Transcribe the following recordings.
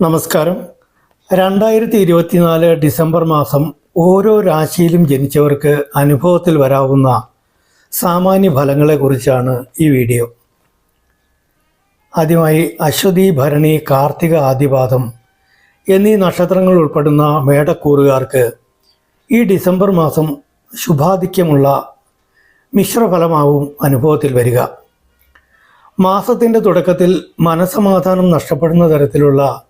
നമസ്കാരം. രണ്ടായിരത്തി ഇരുപത്തിനാല് ഡിസംബർ മാസം ഓരോ രാശിയിലും ജനിച്ചവർക്ക് അനുഭവത്തിൽ വരാവുന്ന സാമാന്യ ഫലങ്ങളെക്കുറിച്ചാണ് ഈ വീഡിയോ. ആദ്യമായി അശ്വതി ഭരണി കാർത്തിക ആദിപാദം എന്നീ നക്ഷത്രങ്ങൾ ഉൾപ്പെടുന്ന മേടക്കൂറുകാർക്ക് ഈ ഡിസംബർ മാസം ശുഭാധിക്യമുള്ള മിശ്രഫലമാവും അനുഭവത്തിൽ വരിക. മാസത്തിന്റെ തുടക്കത്തിൽ മനസമാധാനം നഷ്ടപ്പെടുന്ന തരത്തിലുള്ള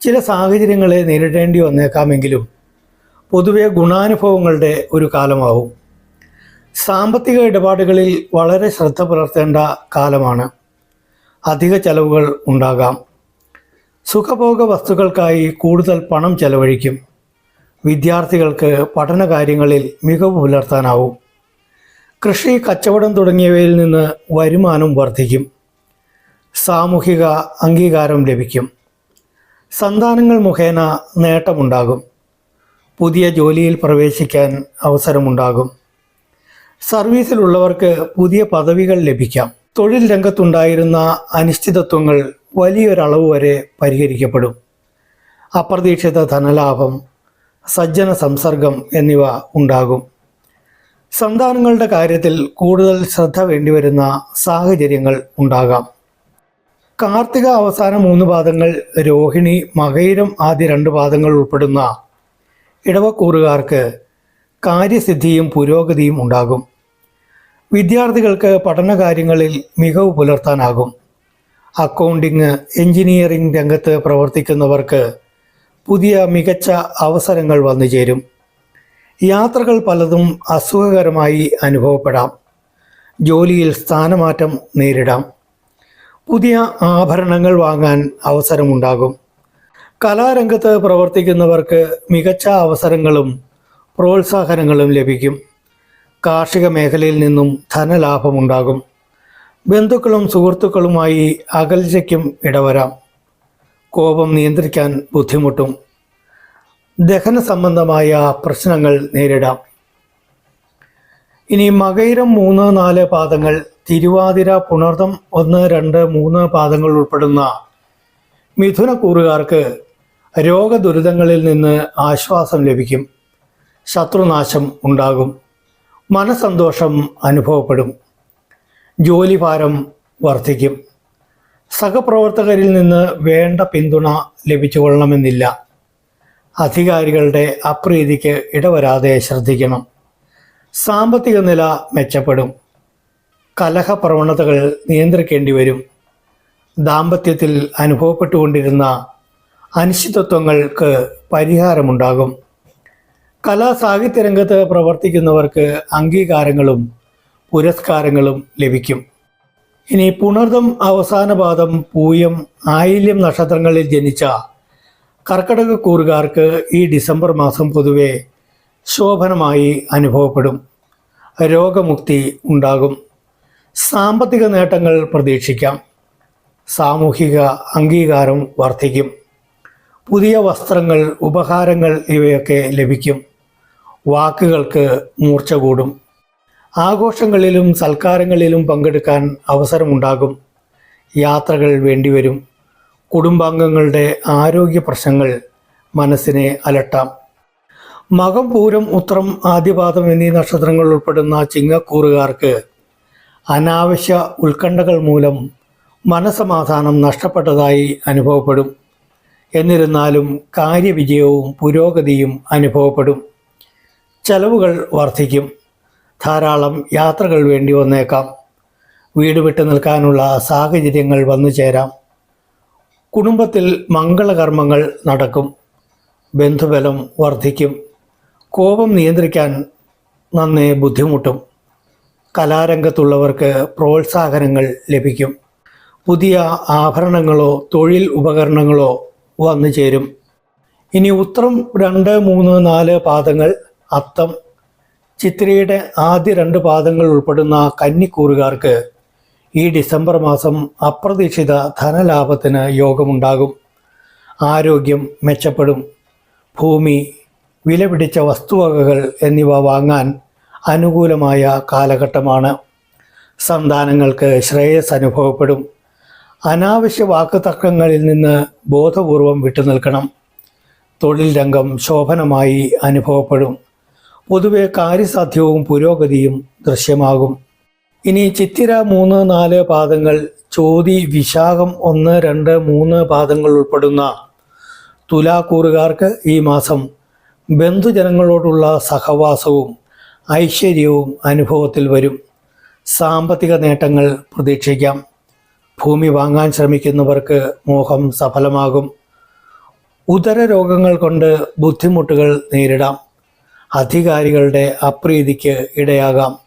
ചില സാഹചര്യങ്ങളെ നേരിടേണ്ടി വന്നേക്കാമെങ്കിലും പൊതുവെ ഗുണാനുഭവങ്ങളുടെ ഒരു കാലമാവും. സാമ്പത്തിക ഇടപാടുകളിൽ വളരെ ശ്രദ്ധ പുലർത്തേണ്ട കാലമാണ്. അധിക ചെലവുകൾ ഉണ്ടാകാം. സുഖഭോഗ വസ്തുക്കൾക്കായി കൂടുതൽ പണം ചെലവഴിക്കും. വിദ്യാർത്ഥികൾക്ക് പഠന കാര്യങ്ങളിൽ മികവ് പുലർത്താനാവും. കൃഷി കച്ചവടം തുടങ്ങിയവയിൽ നിന്ന് വരുമാനം വർദ്ധിക്കും. സാമൂഹിക അംഗീകാരം ലഭിക്കും. സന്താനങ്ങൾ മുഖേന നേട്ടമുണ്ടാകും. പുതിയ ജോലിയിൽ പ്രവേശിക്കാൻ അവസരമുണ്ടാകും. സർവീസിലുള്ളവർക്ക് പുതിയ പദവികൾ ലഭിക്കാം. തൊഴിൽ രംഗത്തുണ്ടായിരുന്ന അനിശ്ചിതത്വങ്ങൾ വലിയൊരളവ് വരെ പരിഹരിക്കപ്പെടും. അപ്രതീക്ഷിത ധനലാഭം സജ്ജന സംസർഗം എന്നിവ ഉണ്ടാകും. സന്താനങ്ങളുടെ കാര്യത്തിൽ കൂടുതൽ ശ്രദ്ധ വേണ്ടിവരുന്ന സാഹചര്യങ്ങൾ ഉണ്ടാകാം. കാർത്തിക അവസാന മൂന്ന് പാദങ്ങൾ രോഹിണി മകയിരം ആദ്യ രണ്ട് പാദങ്ങൾ ഉൾപ്പെടുന്ന ഇടവക്കൂറുകാർക്ക് കാര്യസിദ്ധിയും പുരോഗതിയും ഉണ്ടാകും. വിദ്യാർത്ഥികൾക്ക് പഠനകാര്യങ്ങളിൽ മികവ് പുലർത്താനാകും. അക്കൗണ്ടിങ് എഞ്ചിനീയറിംഗ് രംഗത്ത് പ്രവർത്തിക്കുന്നവർക്ക് പുതിയ മികച്ച അവസരങ്ങൾ വന്നു ചേരും. യാത്രകൾ പലതും അസുഖകരമായി അനുഭവപ്പെടാം. ജോലിയിൽ സ്ഥാനമാറ്റം നേരിടാം. പുതിയ ആഭരണങ്ങൾ വാങ്ങാൻ അവസരമുണ്ടാകും. കലാരംഗത്ത് പ്രവർത്തിക്കുന്നവർക്ക് മികച്ച അവസരങ്ങളും പ്രോത്സാഹനങ്ങളും ലഭിക്കും. കാർഷിക മേഖലയിൽ നിന്നും ധനലാഭമുണ്ടാകും. ബന്ധുക്കളും സുഹൃത്തുക്കളുമായി അകൽച്ചയ്ക്കും ഇടവരാം. കോപം നിയന്ത്രിക്കാൻ ബുദ്ധിമുട്ടും. ദഹന സംബന്ധമായ പ്രശ്നങ്ങൾ നേരിടാം. ഇനി മകയിരം മൂന്ന് നാല് പാദങ്ങൾ തിരുവാതിര പുണർതം ഒന്ന് രണ്ട് മൂന്ന് പാദങ്ങൾ ഉൾപ്പെടുന്ന മിഥുന കൂറുകാർക്ക് രോഗദുരിതങ്ങളിൽ നിന്ന് ആശ്വാസം ലഭിക്കും. ശത്രുനാശം ഉണ്ടാകും. മനസന്തോഷം അനുഭവപ്പെടും. ജോലിഭാരം വർദ്ധിക്കും. സഹപ്രവർത്തകരിൽ നിന്ന് വേണ്ട പിന്തുണ ലഭിച്ചുകൊള്ളണമെന്നില്ല. അധികാരികളുടെ അപ്രീതിക്ക് ഇടവരാതെ ശ്രദ്ധിക്കണം. സാമ്പത്തിക നില മെച്ചപ്പെടും. കലഹ പ്രവണതകൾ നിയന്ത്രിക്കേണ്ടി വരും. ദാമ്പത്യത്തിൽ അനുഭവപ്പെട്ടുകൊണ്ടിരുന്ന അനിശ്ചിതത്വങ്ങൾക്ക് പരിഹാരമുണ്ടാകും. കലാ സാഹിത്യ രംഗത്ത് പ്രവർത്തിക്കുന്നവർക്ക് അംഗീകാരങ്ങളും പുരസ്കാരങ്ങളും ലഭിക്കും. ഇനി പുണർദം അവസാനപാദം പൂയം ആയില്യം നക്ഷത്രങ്ങളിൽ ജനിച്ച കർക്കടക കൂറുകാർക്ക് ഈ ഡിസംബർ മാസം പൊതുവെ ശോഭനമായി അനുഭവപ്പെടും. രോഗമുക്തി ഉണ്ടാകും. സാമ്പത്തിക നേട്ടങ്ങൾ പ്രതീക്ഷിക്കാം. സാമൂഹിക അംഗീകാരം വർദ്ധിക്കും. പുതിയ വസ്ത്രങ്ങൾ ഉപഹാരങ്ങൾ ഇവയൊക്കെ ലഭിക്കും. വാക്കുകൾക്ക് മൂർച്ച കൂടും. ആഘോഷങ്ങളിലും സൽക്കാരങ്ങളിലും പങ്കെടുക്കാൻ അവസരമുണ്ടാകും. യാത്രകൾ വേണ്ടിവരും. കുടുംബാംഗങ്ങളുടെ ആരോഗ്യ പ്രശ്നങ്ങൾ മനസ്സിനെ അലട്ടാം. മകം പൂരം ഉത്രം ആദ്യപാദം എന്നീ നക്ഷത്രങ്ങൾ ഉൾപ്പെടുന്ന ചിങ്ങക്കൂറുകാർക്ക് അനാവശ്യ ഉത്കണ്ഠകൾ മൂലം മനസമാധാനം നഷ്ടപ്പെട്ടതായി അനുഭവപ്പെടും. എന്നിരുന്നാലും കാര്യവിജയവും പുരോഗതിയും അനുഭവപ്പെടും. ചെലവുകൾ വർദ്ധിക്കും. ധാരാളം യാത്രകൾ വേണ്ടി വന്നേക്കാം. വീട് വിട്ടു നിൽക്കാനുള്ള സാഹചര്യങ്ങൾ വന്നു ചേരാം. കുടുംബത്തിൽ മംഗളകർമ്മങ്ങൾ നടക്കും. ബന്ധുബലം വർദ്ധിക്കും. കോപം നിയന്ത്രിക്കാൻ നന്നേ ബുദ്ധിമുട്ടും. കലാരംഗത്തുള്ളവർക്ക് പ്രോത്സാഹനങ്ങൾ ലഭിക്കും. പുതിയ ആഭരണങ്ങളോ തൊഴിൽ ഉപകരണങ്ങളോ വന്നു ചേരും. ഇനി ഉത്രം രണ്ട് മൂന്ന് നാല് പാദങ്ങൾ അത്തം. ചിത്രയുടെ ആദ്യ രണ്ട് പാദങ്ങൾ ഉൾപ്പെടുന്ന കന്നിക്കൂറുകാർക്ക് ഈ ഡിസംബർ മാസം അപ്രതീക്ഷിത ധനലാഭത്തിന് യോഗമുണ്ടാകും. ആരോഗ്യം മെച്ചപ്പെടും. ഭൂമി വിലപിടിച്ച വസ്തുവകകൾ എന്നിവ വാങ്ങാൻ അനുകൂലമായ കാലഘട്ടമാണ്. സന്താനങ്ങൾക്ക് ശ്രേയസ് അനുഭവപ്പെടും. അനാവശ്യ വാക്കുതർക്കങ്ങളിൽ നിന്ന് ബോധപൂർവം വിട്ടുനിൽക്കണം. തൊഴിൽ രംഗം ശോഭനമായി അനുഭവപ്പെടും. പൊതുവെ കാര്യസാധ്യവും പുരോഗതിയും ദൃശ്യമാകും. ഇനി ചിത്തിര മൂന്ന് നാല് പാദങ്ങൾ ചോതി വിശാഖം ഒന്ന് രണ്ട് മൂന്ന് പാദങ്ങൾ ഉൾപ്പെടുന്ന തുലാക്കൂറുകാർക്ക് ഈ മാസം ബന്ധുജനങ്ങളോടുള്ള സഹവാസവും ഐശ്വര്യവും അനുഭവത്തിൽ വരും. സാമ്പത്തിക നേട്ടങ്ങൾ പ്രതീക്ഷിക്കാം. ഭൂമി വാങ്ങാൻ ശ്രമിക്കുന്നവർക്ക് മോഹം സഫലമാകും. ഉദര രോഗങ്ങൾ കൊണ്ട് ബുദ്ധിമുട്ടുകൾ നേരിടാം. അധികാരികളുടെ അപ്രീതിക്ക് ഇടയാകാം.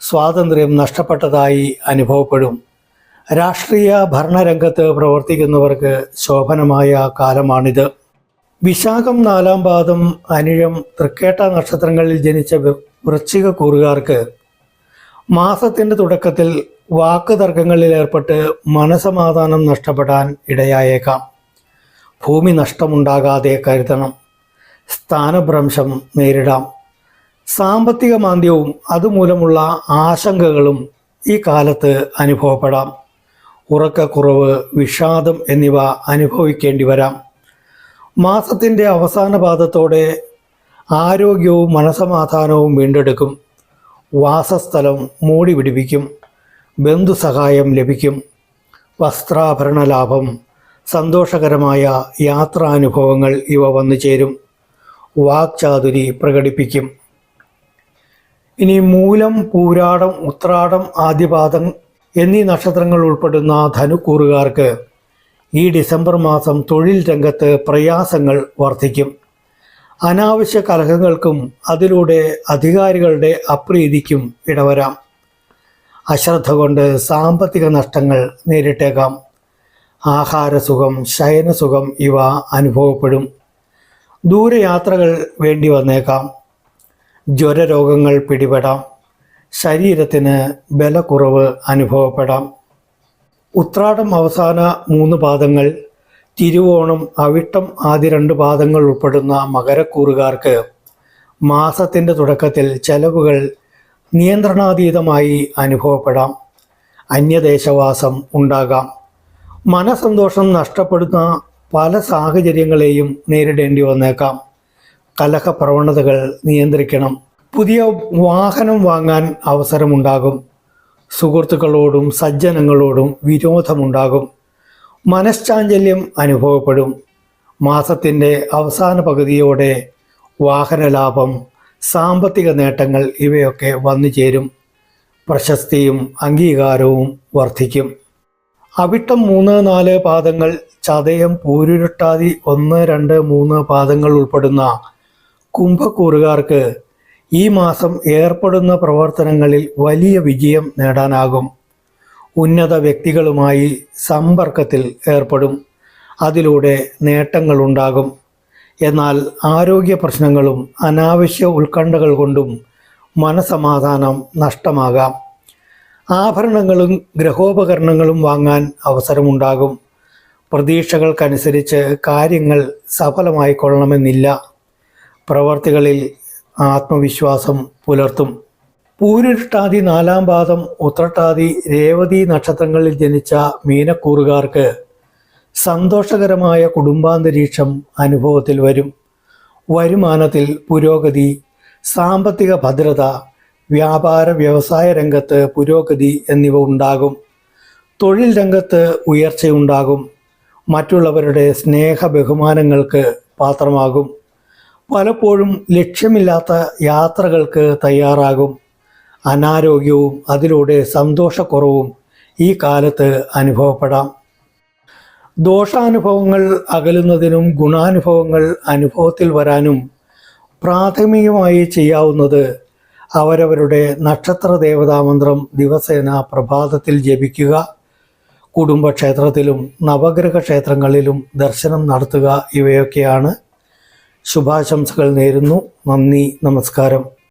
സ്വാതന്ത്ര്യം നഷ്ടപ്പെട്ടതായി അനുഭവപ്പെടും. രാഷ്ട്രീയ ഭരണരംഗത്ത് പ്രവർത്തിക്കുന്നവർക്ക് ശോഭനമായ കാലമാണിത്. വിശാഖം നാലാം പാദം അനിഴം തൃക്കേട്ട നക്ഷത്രങ്ങളിൽ ജനിച്ച വൃശ്ചിക കൂറുകാർക്ക് മാസത്തിന്റെ തുടക്കത്തിൽ വാക്കുതർക്കങ്ങളിൽ ഏർപ്പെട്ട് മനസമാധാനം നഷ്ടപ്പെടാൻ ഇടയായേക്കാം. ഭൂമി നഷ്ടമുണ്ടാകാതെ കരുതണം. സ്ഥാനഭ്രംശം നേരിടാം. സാമ്പത്തിക മാന്ദ്യവും അതുമൂലമുള്ള ആശങ്കകളും ഈ കാലത്ത് അനുഭവപ്പെടാം. ഉറക്കക്കുറവ് വിഷാദം എന്നിവ അനുഭവിക്കേണ്ടി വരാം. മാസത്തിന്റെ അവസാന പാദത്തോടെ ആരോഗ്യവും മനസമാധാനവും വീണ്ടെടുക്കും. വാസസ്ഥലം മൂടി പിടിപ്പിക്കും. ബന്ധുസഹായം ലഭിക്കും. വസ്ത്രാഭരണ ലാഭം സന്തോഷകരമായ യാത്രാനുഭവങ്ങൾ ഇവ വന്നു ചേരും. വാക്ചാതുരി പ്രകടിപ്പിക്കും. ഇനി മൂലം പൂരാടം ഉത്രാടം ആദ്യപാദം എന്നീ നക്ഷത്രങ്ങൾ ഉൾപ്പെടുന്ന ധനുക്കൂറുകാർക്ക് ഈ ഡിസംബർ മാസം തൊഴിൽ രംഗത്ത് പ്രയാസങ്ങൾ വർദ്ധിക്കും. അനാവശ്യ കലഹങ്ങൾക്കും അതിലൂടെ അധികാരികളുടെ അപ്രീതിക്കും ഇടവരാം. അശ്രദ്ധ കൊണ്ട് സാമ്പത്തിക നഷ്ടങ്ങൾ നേരിട്ടേക്കാം. ആഹാരസുഖം ശയനസുഖം ഇവ അനുഭവപ്പെടും. ദൂരയാത്രകൾ വേണ്ടി വന്നേക്കാം. ജ്വരരോഗങ്ങൾ പിടിപെടാം. ശരീരത്തിന് ബലക്കുറവ് അനുഭവപ്പെടാം. ഉത്രാടം അവസാന മൂന്ന് പാദങ്ങൾ തിരുവോണം അവിട്ടം ആദ്യ രണ്ട് പാദങ്ങൾ ഉൾപ്പെടുന്ന മകരക്കൂറുകാർക്ക് മാസത്തിന്റെ തുടക്കത്തിൽ ചെലവുകൾ നിയന്ത്രണാതീതമായി അനുഭവപ്പെടാം. അന്യദേശവാസം ഉണ്ടാകാം. മനസന്തോഷം നഷ്ടപ്പെടുന്ന പല സാഹചര്യങ്ങളെയും നേരിടേണ്ടി വന്നേക്കാം. കലഹ പ്രവണതകൾ നിയന്ത്രിക്കണം. പുതിയ വാഹനം വാങ്ങാൻ അവസരമുണ്ടാകും. സുഹൃത്തുക്കളോടും സജ്ജനങ്ങളോടും വിരോധമുണ്ടാകും. മനഃശാഞ്ചല്യം അനുഭവപ്പെടും. മാസത്തിന്റെ അവസാന പകുതിയോടെ വാഹനലാഭം സാമ്പത്തിക നേട്ടങ്ങൾ ഇവയൊക്കെ വന്നു ചേരും. പ്രശസ്തിയും അംഗീകാരവും വർദ്ധിക്കും. അവിട്ടം മൂന്ന് നാല് പാദങ്ങൾ ചതയം പൂരുരുട്ടാതി ഒന്ന് രണ്ട് മൂന്ന് പാദങ്ങൾ ഉൾപ്പെടുന്ന കുംഭക്കൂറുകാർക്ക് ഈ മാസം ഏർപ്പെടുന്ന പ്രവർത്തനങ്ങളിൽ വലിയ വിജയം നേടാനാകും. ഉന്നത വ്യക്തികളുമായി സമ്പർക്കത്തിൽ ഏർപ്പെടും. അതിലൂടെ നേട്ടങ്ങളുണ്ടാകും. എന്നാൽ ആരോഗ്യ പ്രശ്നങ്ങളും അനാവശ്യ ഉത്കണ്ഠകൾ കൊണ്ടും മനസമാധാനം നഷ്ടമാകാം. ആഭരണങ്ങളും ഗ്രഹോപകരണങ്ങളും വാങ്ങാൻ അവസരമുണ്ടാകും. പ്രതീക്ഷകൾക്കനുസരിച്ച് കാര്യങ്ങൾ സഫലമായിക്കൊള്ളണമെന്നില്ല. പ്രവർത്തികളിൽ ആത്മവിശ്വാസം പുലർത്തും. പൂരുരുട്ടാതി നാലാം പാദം ഉത്രട്ടാതി രേവതി നക്ഷത്രങ്ങളിൽ ജനിച്ച മീനക്കൂറുകാർക്ക് സന്തോഷകരമായ കുടുംബാന്തരീക്ഷം അനുഭവത്തിൽ വരും. വരുമാനത്തിൽ പുരോഗതി സാമ്പത്തിക ഭദ്രത വ്യാപാര വ്യവസായ രംഗത്ത് പുരോഗതി എന്നിവ ഉണ്ടാകും. തൊഴിൽ രംഗത്ത് ഉയർച്ചയുണ്ടാകും മറ്റുള്ളവരുടെ സ്നേഹ ബഹുമാനങ്ങൾക്ക് പാത്രമാകും. പലപ്പോഴും ലക്ഷ്യമില്ലാത്ത യാത്രകൾക്ക് തയ്യാറാകും. അനാരോഗ്യവും അതിലൂടെ സന്തോഷക്കുറവും ഈ കാലത്ത് അനുഭവപ്പെടാം. ദോഷാനുഭവങ്ങൾ അകലുന്നതിനും ഗുണാനുഭവങ്ങൾ അനുഭവത്തിൽ വരാനും പ്രാഥമികമായി ചെയ്യാവുന്നത് അവരവരുടെ നക്ഷത്ര ദേവതാമന്ത്രം ദിവസേന പ്രഭാതത്തിൽ ജപിക്കുക കുടുംബക്ഷേത്രത്തിലും നവഗ്രഹ ക്ഷേത്രങ്ങളിലും ദർശനം നടത്തുക ഇവയൊക്കെയാണ്. ശുഭാശംസകൾ നേരുന്നു. നന്ദി നമസ്കാരം.